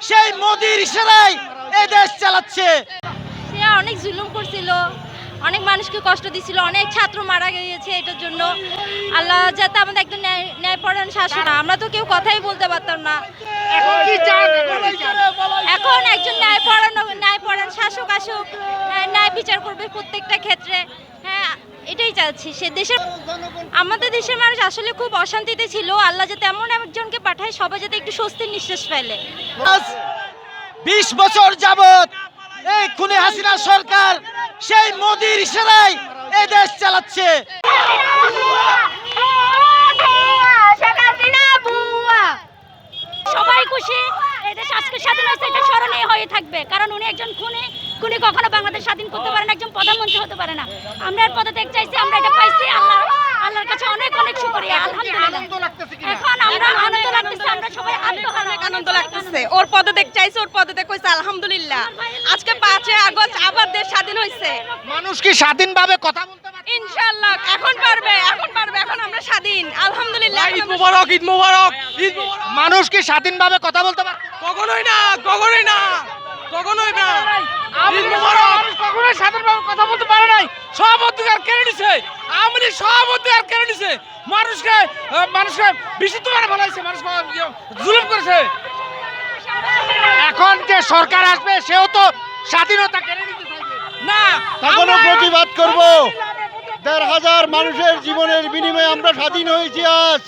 সেই মোদির ইশারায় এই দেশ চালাচ্ছে। সে অনেক জুলুম করছিল, অনেক মানুষকে কষ্ট দিছিল, অনেক ছাত্র মারা গিয়েছে এটার জন্য। আল্লাহ যাতে আমাদের একদম ন্যায় ন্যায়পরায়ণ শাসন আমরা তো কেউ কথাই বলতে পারতাম না। এখন একজন ন্যায়পরায়ণ ন্যায়পরায়ণ শাসক আসুক ন্যায়- বিচার করবে প্রত্যেকটা ক্ষেত্রে। এটাই চাচ্ছি, সে দেশের আমাদের দেশের মানুষ আসলে খুব অশান্তিতে ছিল, আল্লাহ যাতে এমন একজনকে পাঠায়, সবাই যাতে একটু স্বস্তির নিঃশ্বাস ফেলে। বিশ বছর যাবত এই খুনে হাসিনা সরকার সেই মোদির ইশারায় এই দেশ চালাচ্ছে সবাই খুশি এই দেশ আজকে স্বাধীন হয়েছে এটা স্মরণীয় হয়ে থাকবে। কারণ উনি একজন খুনি খুনি কখনো বাংলাদেশ স্বাধীন করতে পারে না একজন প্রধানমন্ত্রী হতে পারে না। আমরা এর পদত্যাগ চাইছি আমরা এটা পাইছি আল্লাহ আল্লাহর কাছে অনেক অনেক শুকরিয়া আলহামদুলিল্লাহ। এখন আমরা আনন্দ লাগতেছে আমরা সবাই আত্মহারা আনন্দ লাগতেছে। ওর পদত্যাগ চাইছে ওর পদত্যাগ কইছে আলহামদুলিল্লাহ। আজকে পাঁচই আগস্ট আবার দেশ স্বাধীন হয়েছে মানুষ কি স্বাধীনভাবে কথা বলতে পারে ইনশাআল্লাহ পারবে এখন পারবে এখন আমরা স্বাধীন। আলহামদুলিল্লাহ এখন আমরা মুবারক ঈদ মুবারক ঈদ মানুষ কি স্বাধীনভাবে কথা বলতে পারে কখনোই না কখনোই না কখনোই না। ঈদ মুবারক। কখনোই স্বাধীনভাবে কথা বলতে পারে নাই। সব অধিকার কেড়ে নিছে। আওয়ামী সব অধিকার কেড়ে নিছে। মানুষকে মানুষকে বিশুদ্ধ করে ফেলাইছে মানুষকে ইয়ে, জুলুম করেছে। এখন যে সরকার আসবে সেও তো স্বাধীনতা কেড়ে নিতে চাইবে। না এখনও আমরা- প্রতিবাদ করব। দেড় হাজার মানুষের জীবনের বিনিময়ে আমরা স্বাধীন হয়েছি আজ।